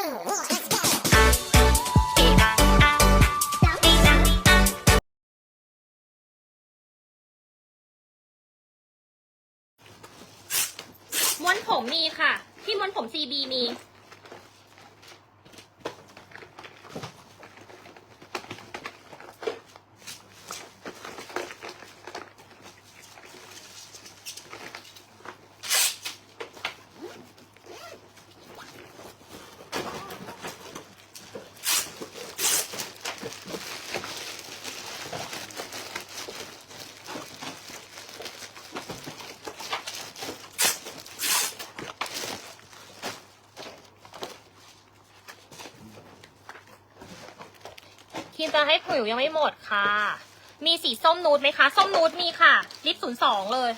ม้วนผมมีค่ะ ที่ม้วนผม CB มี จะให้ผิวยังไม่หมดค่ะ มีสีส้มนูดไหมคะ ส้มนูดมีค่ะ ลิปศูนย์สองเลย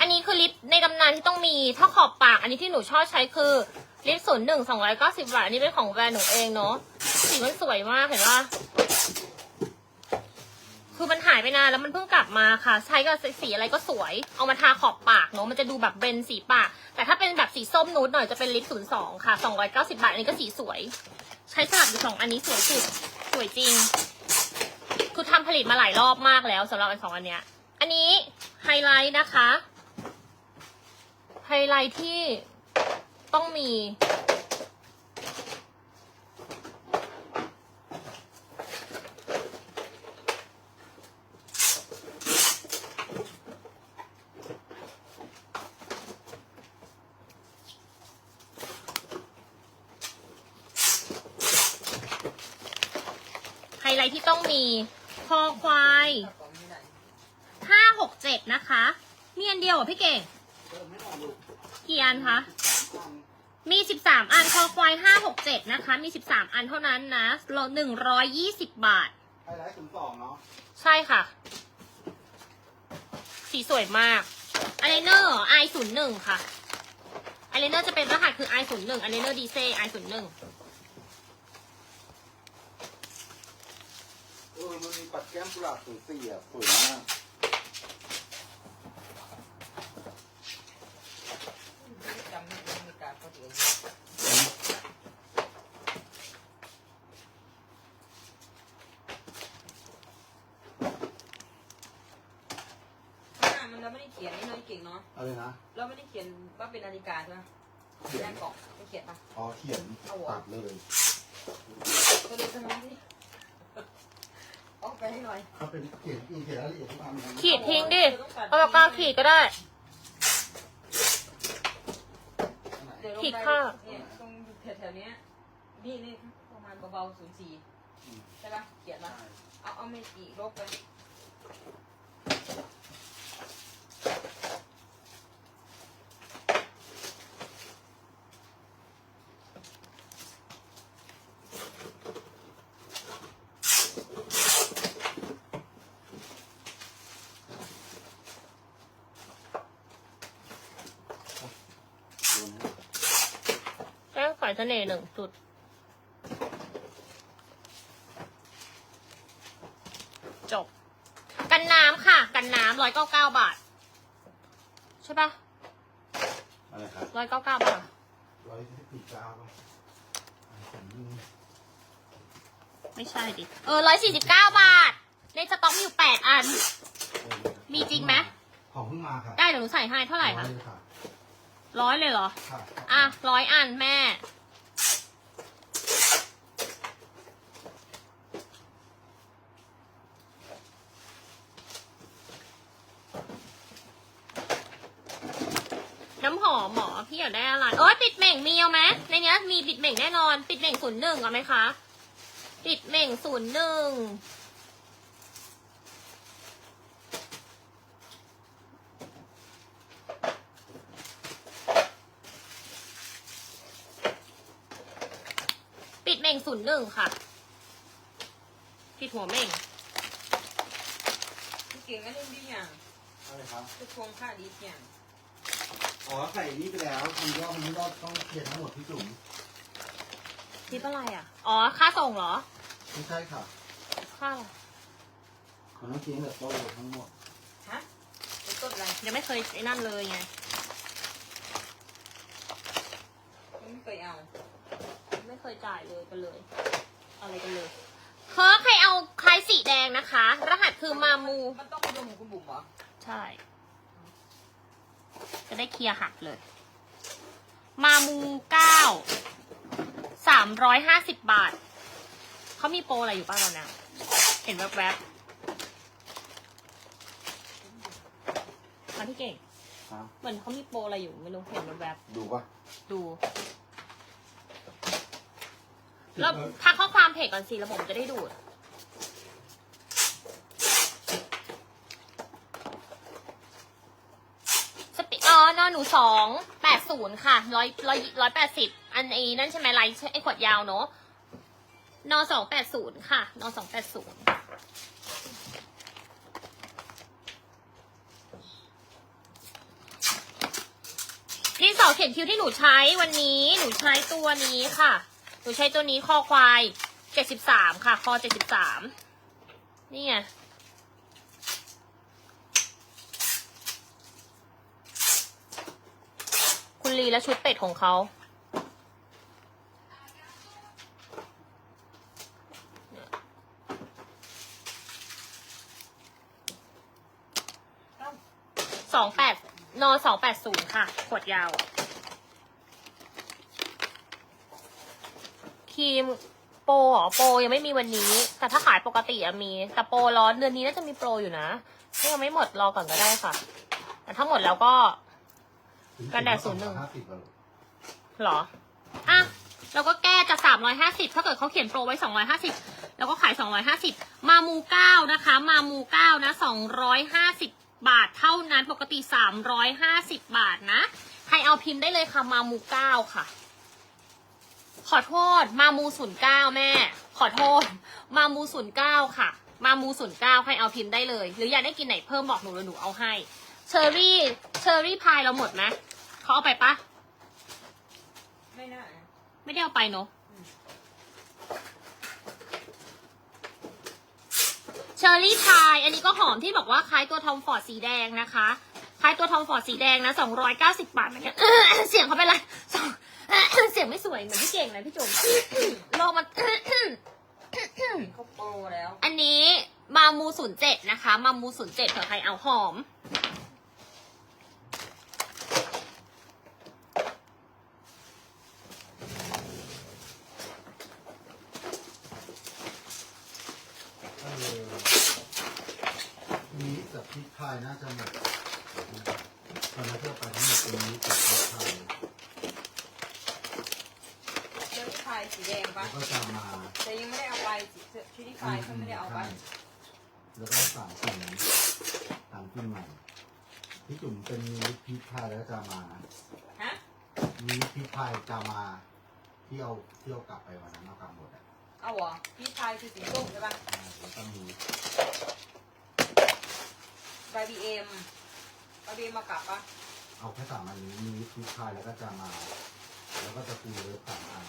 อันนี้คือลิปในตำนานที่ต้องมี ถ้าขอบปาก อันนี้ที่หนูชอบใช้คือลิปศูนย์หนึ่งสองร้อยเก้าสิบบาท อันนี้เป็นของแบรนด์หนูเองเนาะ สีมันสวยมากเห็นปะคือมันหายไปนานแล้วมันเพิ่งกลับมาค่ะ ใช้กับสีอะไรก็สวย เอามาทาขอบปากเนาะ มันจะดูแบบเบนสีปาก แต่ถ้าเป็นแบบสีส้มนูดหน่อยจะเป็นลิปศูนย์สองค่ะสองร้อยเก้าสิบาท อันนี้ก็สีสวย ใช้สลับอยู่สองอันนี้สวยสุด สวยจริง ทำผลิตมาหลายรอบมากแล้วสำหรับอันสองอันเนี้ย อันนี้ไฮไลท์นะคะ ไฮไลท์ที่ต้องมี ไฮไลท์ที่ต้องมี คอควายห้าหกเจ็ดนะคะมีอันเดียวเหรอพี่เก่งกี่อันคะ มีสิบสามอันคอควายห้าหกเจ็ดนะคะ มีสิบสามอันเท่านั้นนะเราหนึ่งร้อยยี่สิบบาทไฮไลท์ศูนย์สองเนาะ ใช่ค่ะ สีสวยมากอายไลเนอร์ไอศูนย์หนึ่งค่ะอายไลเนอร์จะเป็นรหัสคือไอศูนย์หนึ่งอายไลเนอร์ดีเซไอศูนย์หนึ่ง เออมันมีปัดแก้มกุหลาบศูนย์สี่อะสวยมากจำไม่ได้มีการเขาถือหน้ามันเราไม่ได้เขียนนี่น้อยเก่งเนาะ อะไรนะ เราไม่ได้เขียนว่าเป็นนาฬิกาใช่ไหมแรกกล่องไม่เขียนปะ อ๋อเขียนตัดเลย ก็เลยทำไมดิออก ไปให้หน่อยถ้าเป็นเขียนอีเขียนรายละเอียดทุกอันนะขีดทิ้งดิเอาปากกาขีดก็ได้เดี๋ยวลงขีดไปข้างเนี่ยตรงแถวๆเนี้ยนี่นี่ประมาณเบาๆศูนย์สี่ใช่ปะเขียนปะเอาเอาไม่กี่ลบไป แป้งฝอยเสน่ห์หนึ่งจุด จบ กันน้ำค่ะ กันน้ำร้อยเก้าเก้าบาท ใช่ปะอะไรครับร้อยเก้าเก้าบาทร้อยสิบสี่เก้าป่ะอ่าผมดูไม่ใช่ดิ เออร้อยสี่สิบเก้าบาท ในสต็อกมีอยู่แปดอันเออมีจริงไหมของเพิ่งมาค่ะ ได้เดี๋ยวหนูใส่ให้เท่าไหร่คะอยเลยค่ะร้อยเลยเหรอค่ะอะร้อยอันแม่ น้ำหอมหมอพี่อยากได้อะไรเอ้ยปิดเหม่งมีเอาไหมในเนี้ยมีปิดเหม่งแน่นอนปิดเหม่งศูนย์หนึ่งเอาไหมคะปิดเหม่งศูนย์หนึ่งปิดเหม่งศูนย์หนึ่งค่ะปิดหัวเหม่งพี่เก่งก็เล่นดีอย่างอะไรครับทุกทวงค่าดีอย่าง อ๋อใส่นี่ไปแล้วทำยอดมันยอดต้องเขียนทั้งหมดที่จุ๋มทิปอะไรอะ อ๋อ ค่าส่งเหรอ ไม่ใช่ค่ะค่าอะไรมันต้องเขียนแบบโต้ทั้งหมดฮะเป็นต้นอะไรยังไม่เคยไอ้นั่นเลยไงยังไม่เคยเอา ไม่เคยจ่ายเลยกันเลย อะไรกันเลยเฮ้อใครเอาคล้ายสีแดงนะคะ รหัสคือมามู มันต้องไปดูของคุณบุ๋มเหรอ ใช่ จะได้เคลียร์หักเลย มามูเก้าสามร้อยห้าสิบบาท เขามีโปรอะไรอยู่ป้าตอนนี้เห็นแวบๆมาพี่เก่งครับเหมือนเขามีโปรอะไรอยู่ไม่รู้เห็นแวบดูป่ะๆดู แล้วทักข้อความเพจก่อนสิแล้วผมจะได้ดูด สปีอ๋อนอน หนูสองแปดศูนย์ค่ะร้อยร้อยร้อยแปดสิบอันไอ้นั่นใช่ไหมไลท์ไอ้ขวดยาวเนอะนอสองแปดศูนย์ค่ะนอสองแปดศูนย์ดินสอเขียนคิ้วที่หนูใช้วันนี้หนูใช้ตัวนี้ค่ะ หนูใช้ตัวนี้คอควายเจ็ดสิบสามค่ะ คอเจ็ดสิบสามนี่ไง คุณลีและชุดเป็ดของเขาสองแปดนอสองแปดศูนย์ค่ะ ขวดยาวครีมโปรเหรอโปรยังไม่มีวันนี้ แต่ถ้าขายปกติอะมี แต่โปรร้อนเดือนนี้น่าจะมีโปรอยู่นะถ้ายังไม่หมดรอก่อนก็ได้ค่ะ แต่ถ้าหมดแล้วก็ กันแดดศูนย์หนึ่งห้าสิบกว่าโลเหรอ อะ เราก็แก้จากสามร้อยห้าสิบถ้าเกิดเขาเขียนโปรไว้สองร้อยห้าสิบเราก็ขายสองร้อยห้าสิบมามูเก้านะคะ มามูเก้านะสองร้อยห้าสิบบาทเท่านั้นปกติสามร้อยห้าสิบบาทนะ ใครเอาพิมพ์ได้เลยค่ะ มามูเก้าค่ะ ขอโทษ มามูศูนย์เก้าแม่ ขอโทษ มามูศูนย์เก้าค่ะ มามูศูนย์เก้าใครเอาพิมพ์ได้เลย หรืออยากได้กินไหนเพิ่มบอกหนูเลยหนูเอาให้ เชอรี่ เชอรี่พายเราหมดไหม เขาเอาไปปะไม่น่านะไม่ได้เอาไปเนอะเชอร์รี่พาย อันนี้ก็หอมที่บอกว่าคล้ายตัวทอมฟอร์ดสีแดงนะคะ คล้ายตัวทอมฟอร์ดสีแดงนะสองร้อยเก้าสิบบาทเหมือนกัน เสียงเขาเป็นไรสองเสียงไม่สวยเหมือนพี่เก่งเลยพี่จุ๋มโลกมันเขาโปรแล้ว อันนี้มามูศูนย์เจ็ดนะคะ มามูศูนย์เจ็ดเผื่อใครเอาหอม เออนี้กับพริกไทยน่าจะหมดตอนนั้นเที่ยวไปทั้งหมดตรงนี้กับพริกไทย เสื้อที่พายสีแดงปะ แล้วก็จะมา แต่ยังไม่ได้ เอาไปสีเสื้อชุดที่พายเขาไม่ได้เอาไปแล้วก็สามสิ่งสามสิ่งใหม่พี่จุ๋มเป็นมีพริกไทยแล้วจะมาฮะมีพริกไทยจะมาที่เอาเที่ยวกลับไปวันนั้นเอากลับหมดอะเอาเหรอที่พายคือสีส้มใช่ปะอ่าแล้วก็มีใบบีเอ็มใบบีเอ็มมากลับปะเอาแค่สามอันนี้มีพริกไทยแล้วก็จะมา แล้วก็จะปูเลือสามอัน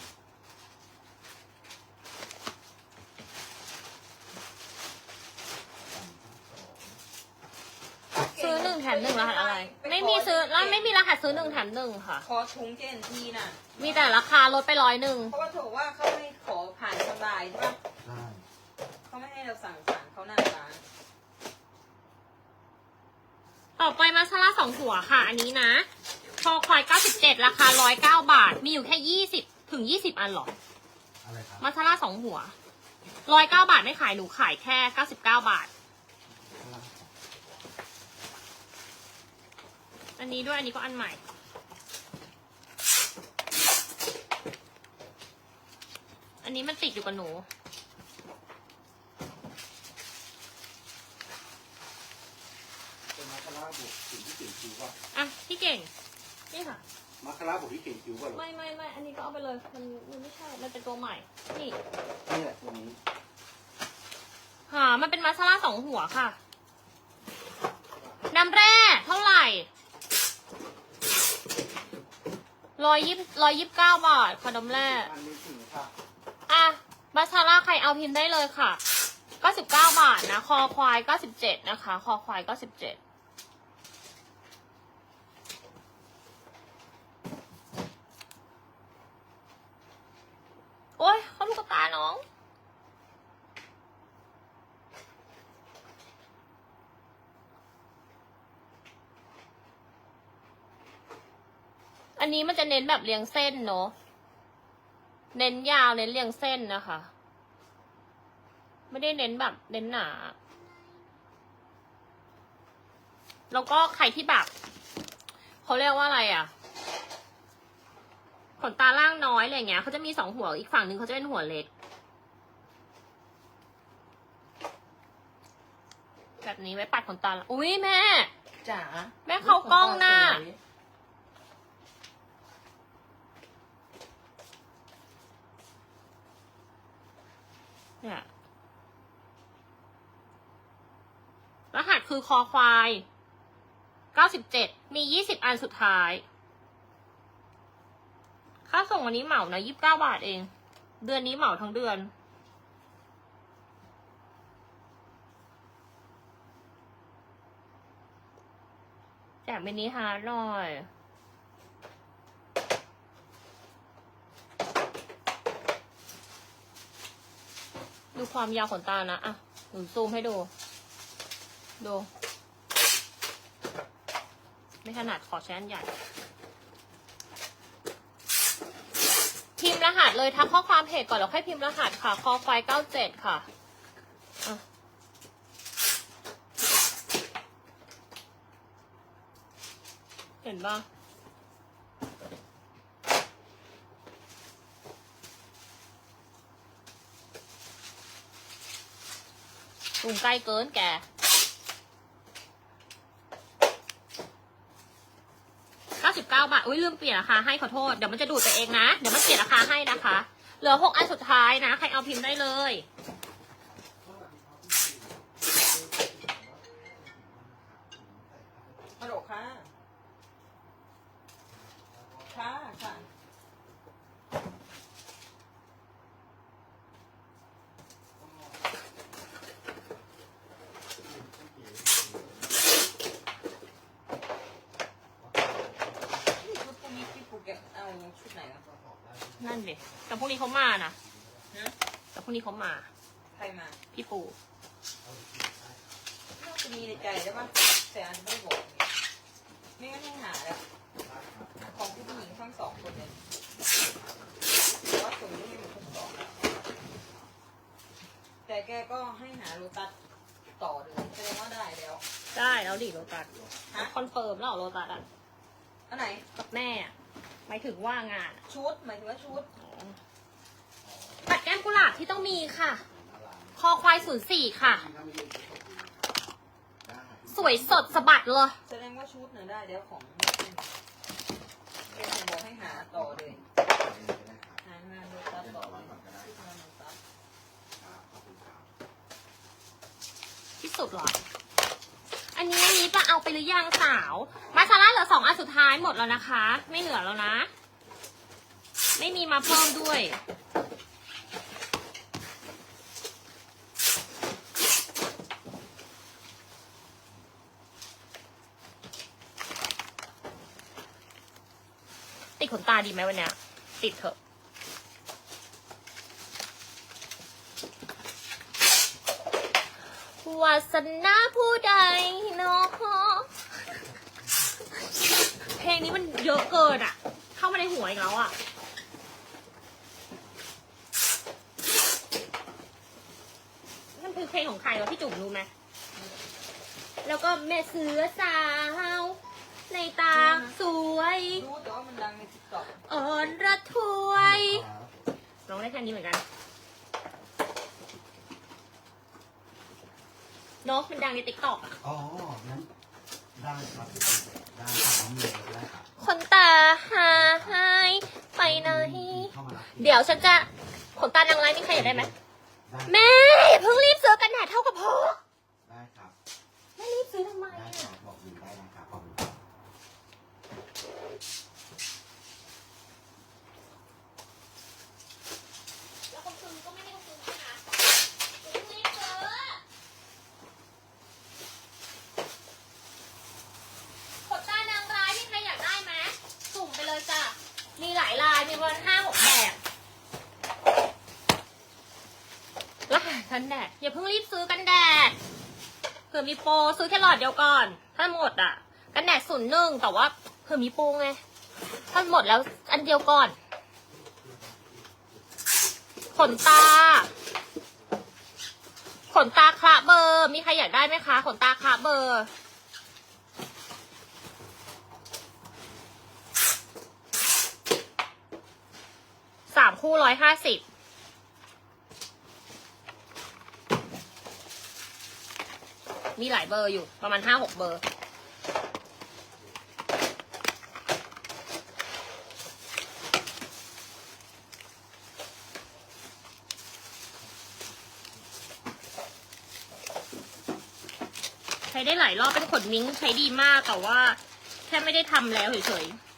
สามสอง ซื้อหนึ่งแถ มหนึ่งรหัสอะไร ไม่มีซื้อแล้วไม่มีรหัสซื้อหนึ่งแถมหนึ่งค่ะ ขอถุงเจนทีน่ะ มีแต่ราคาลดไปร้อยหนึ่งเพราะว่าเธอบอกว่าเขาไม่ขอผ่านทางไลน์ใช่ปะใช่เขาไม่ให้เราสั่งผ่านเขาหน้าร้านต่อไปมาซาร่าสองหัวค่ะ อันนี้นะคอควายเก้าสิบเจ็ดราคาร้อยเก้าบาท มีอยู่แค่ยี่สิบถึงยี่สิบอันเหรออะไรครับมาซาร่าสองหัวร้อยเก้าบาทไม่ขายหนูขายแค่เก้าสิบเก้าบาท อันนี้ด้วยอันนี้ก็อันใหม่ อันนี้มันติดอยู่กับหนู เป็นมาคาร่าบวกสิ่งที่เขียนคิวว่าอะพี่เก่ง นี่ค่ะ มาคาร่าบวกที่เขียนคิวว่าหรอไม่ไม่ไม่อันนี้ก็เอาไปเลย มันมันไม่ใช่ มันเป็นตัวใหม่ นี่ นี่แหละตัวนี้หามันเป็นมาซาร่าสองหัวค่ะ น้ำแร่เท่าไหร่ ร้อยยี่ร้อยยี่สิบเก้าบาทขนมแร่อนนี้ถึงะอะมาซาร่าใครเอาพิมพ์ได้เลยค่ะเก้าสิบเก้าบาทนะ คอควายเก้าสิบเจ็ดนะคะ คอควายเก้าสิบเจ็ด นนี้มันจะเน้นแบบเรียงเส้นเนาะ เน้นยาวเน้นเรียงเส้นนะคะ ไม่ได้เน้นแบบเน้นหนา แล้วก็ใครที่แบบเขาเรียกว่าอะไรอะ ขนตาล่างน้อยอะไรเงี้ยเขาจะมีสองหัวอีกฝั่งหนึ่งเขาจะเป็นหัวเล็ก แบบนี้ไว้ปัดขนตาละอุ้ยแม่จ๋าแม่เข้ากล้องหน้า เนี่ย รหัส คือคอควายเก้าสิบเจ็ดมียี่สิบอันสุดท้าย ค่าส่งวันนี้เหมานะยี่สิบเก้าบาทเอง เดือนนี้เหมาทั้งเดือน แจกมินิฮาร์ดหน่อยดูความยาวขนตานะ อะ หนูซูมให้ดู ดู ไม่ถนัดขอใช้นใหญ่พิมพ์รหัสเลยทักข้อความเพจก่อนแล้วค่อยพิมพ์รหัสค่ะ คอไฟเก้าเจ็ดค่ะเห็นปะถุงใกล้เกินแก 99 บาท อุ้ยลืมเปลี่ยนราคาให้ขอโทษ เดี๋ยวมันจะดูดไปเองนะ เดี๋ยวมันเปลี่ยนราคาให้นะคะ เหลือหกอันสุดท้ายนะ ใครเอาพิมพ์ได้เลย ฮัลโหลค่ะ ค่ะค่ะ นี่ชุดพวกนี้พี่ปูแกเอาชุดไหนอะ นั่นดิแต่พรุ่งนี้เขามานะฮะแต่พรุ่งนี้เขามา ใครมาพี่ปูน่าจะมีในใจใช่ปะแต่อันไม่ได้บอกไงไม่งั้นยังหาแล้วของผู้หญิงทั้งสองคนเลยแต่ว่าส่งนี่มันทั้งสองอะแต่แกก็ให้หาโลตัสต่อเลยแสดงว่าได้แล้ว ได้แล้วดิโรตัสฮะคอนเฟิร์มแล้วเหรอโรตัสอะอันไหน กับแม่อะ หมายถึงว่างานอะชุดหมายถึงว่าชุดปัดแก้มกุหลาบที่ต้องมีค่ะ คอควายศูนย์สี่ค่ะ สวยสดสะบัดเลย แสดงว่าชุดเนี่ยได้แล้วของแกจะบอกให้หาต่อเลยหางานโลตัสต่อเลยชุดงานโลตัสที่สุดเหรอ อันนี้อันนี้จะเอาไปหรือยังสาว มาซาร่าเหลือสองอันสุดท้ายหมดแล้วนะคะ ไม่เหลือแล้วนะ ไม่มีมาเพิ่มด้วย ติดขนตาดีไหมวันเนี้ยติดเถอะาสนาผู้ใดเนาะเพลงนี้มันเยอะเกินอะเข้ามาในหัวอีกแล้วอะนั่นคือเพลงของใครวะพี่จุ๋มรู้ไหมแล้วก็แม่เสือสาว ในตาสวยรู้แต่ว่ามันดังในติ๊กต็อกอ่อนระทวยร้องได้แค่นี้เหมือนกัน เนกมันดังในติ๊กต็อกอะอ๋องั้นได้ครับได้ครับน้องเมย์ได้ครับขนตาหายไปไหน เข้ามารับเดี๋ยวฉันจะขนตานางร้ายนี่ใครอยากได้ไหม ได้แม่อย่าเพิ่งรีบซื้อกันแดดเท่ากับพ่อ ได้ครับ แม่รีบซื้อทำไม ได้ครั อะ บบอกอยู่ได้นะครับขอบคุณครับ แล้วคนซื้อก็ไม่ได้คนซื้อนะอย่าเพิ่งรีบซื้อขนตานางร้ายนี่ใครอยากได้ไหมสุ่มไปเลยจ้ะ มีหลายลาย มีวันห้าหกแบบ กันแดดอย่าเพิ่งรีบซื้อกันแดดเผื่อมีโปรซื้อแค่หลอดเดียวก่อน ถ้าหมดอะ กันแดดศูนย์หนึ่งแต่ว่าเผื่อมีโปรไงถ้าหมดแล้วอันเดียวก่อน ขนตา ขนตาคละเบอร์ มีใครอยากได้ไหมคะ ขนตาคละเบอร์สามคู่ร้อยห้าสิบ มีหลายเบอร์อยู่ประมาณห้าหกเบอร์ใช้ได้หลายรอบเป็นขนมิ้งใช้ดีมากแต่ว่าแค่ไม่ได้ทำแล้วเฉยๆ